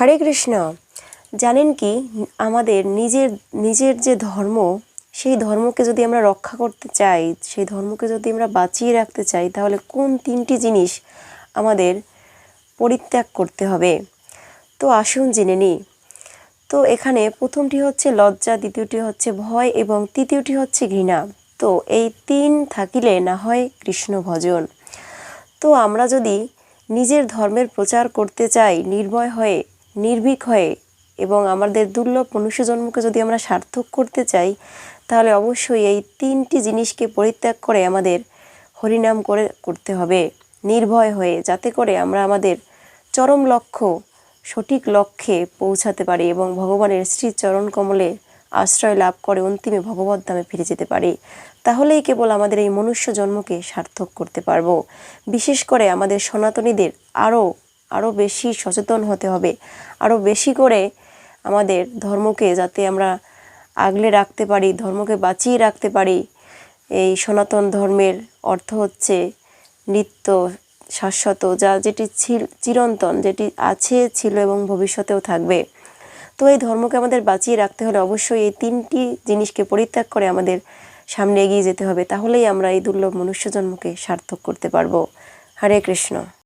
হরে কৃষ্ণ। জানেন কি, আমাদের নিজের নিজের যে ধর্ম, সেই ধর্মকে যদি আমরা রক্ষা করতে চাই, সেই ধর্মকে যদি আমরা বাঁচিয়ে রাখতে চাই, তাহলে কোন তিনটি জিনিস আমাদের পরিত্যাগ করতে হবে? তো আসুন জেনে নিই। তো এখানে প্রথমটি হচ্ছে লজ্জা, দ্বিতীয়টি হচ্ছে ভয়, এবং তৃতীয়টি হচ্ছে ঘৃণা। তো এই তিন থাকিলে না হয় কৃষ্ণ ভজন। তো আমরা যদি নিজের ধর্মের প্রচার করতে চাই, নির্ভয় হয়ে নির্ভীক হয়ে এবং আমাদের দুর্লভ মনুষ্য জন্মকে যদি আমরা সার্থক করতে চাই, তাহলে অবশ্যই এই তিনটি জিনিসকে পরিত্যাগ করে আমাদের হরিনাম করে করতে হবে। নির্ভয় হয়ে যাতে করে আমরা আমাদের চরম লক্ষ্য, সঠিক লক্ষ্যে পৌঁছাতে পারি এবং ভগবানের শ্রী চরণ কমলে আশ্রয় লাভ করে অন্তিমে ভগবত ধামে ফিরে যেতে পারি। তাহলেই কেবল আমাদের এই মনুষ্য জন্মকে সার্থক করতে পারব। বিশেষ করে আমাদের সনাতনীদের আরও আরও বেশি সচেতন হতে হবে। আরও বেশি করে আমাদের ধর্মকে যাতে আমরা আগলে রাখতে পারি, ধর্মকে বাঁচিয়ে রাখতে পারি। এই সনাতন ধর্মের অর্থ হচ্ছে নিত্য শাশ্বত, যা যেটি চিরন্তন, যেটি আছে, ছিল এবং ভবিষ্যতেও থাকবে। তো এই ধর্মকে আমাদের বাঁচিয়ে রাখতে হলে অবশ্যই এই তিনটি জিনিসকে পরিত্যাগ করে আমাদের সামনে এগিয়ে যেতে হবে। তাহলেই আমরা এই দুর্লভ মনুষ্য জন্মকে সার্থক করতে পারব। হরে কৃষ্ণ।